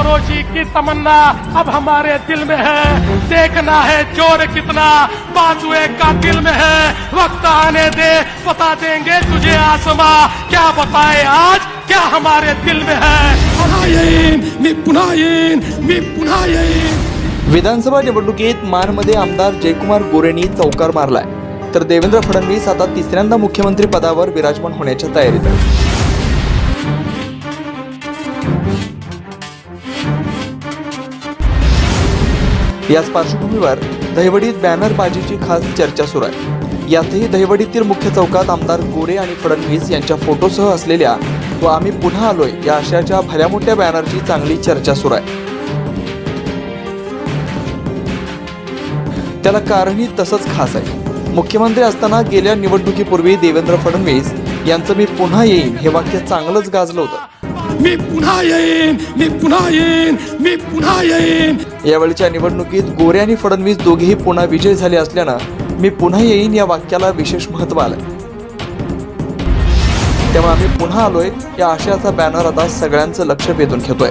फरोशी की तमन्ना अब हमारे दिल में है। देखना है जोर कितना बाजुए का दिल में है। वक्त आने दे बता देंगे तुझे आसमां। क्या बताए आज क्या हमारे दिल में है। पुन्हा येईन मी पुन्हा येईन मी पुन्हा येईन विधानसभा निवडणुकीत मानमध्ये आमदार जयकुमार गोरेंनी चौकार मारलाय. तर देवेंद्र फडणवीस आता तिसऱ्यांदा मुख्यमंत्री पदावर विराजमान होण्याच्या तयारीत आहे याच पार्श्वभूमीवर दहिवडीत बॅनरबाजीची खास चर्चा सुरू आहे. यातही दहिवडीतील मुख्य चौकात आमदार गोरे आणि फडणवीस यांच्या फोटोसह असलेल्या व आम्ही पुन्हा आलोय या आशयाच्या भल्या मोठ्या बॅनरची चांगली चर्चा सुरू आहे. त्याला कारणही तसंच खास आहे. मुख्यमंत्री असताना गेल्या निवडणुकीपूर्वी देवेंद्र फडणवीस यांचं मी पुन्हा येईन हे वाक्य चांगलंच गाजलं होतं. मी पुन्हा येईन मी पुन्हा येईन मी पुन्हा येईन यावेळच्या निवडणुकीत गोरे आणि फडणवीस दोघेही पुन्हा विजय झाले असल्यानं मी पुन्हा येईन या वाक्याला विशेष महत्त्व आलं तेव्हा आम्ही पुन्हा आलोय या आशयाचा बॅनर आता सगळ्यांचं लक्ष वेधून घेतोय.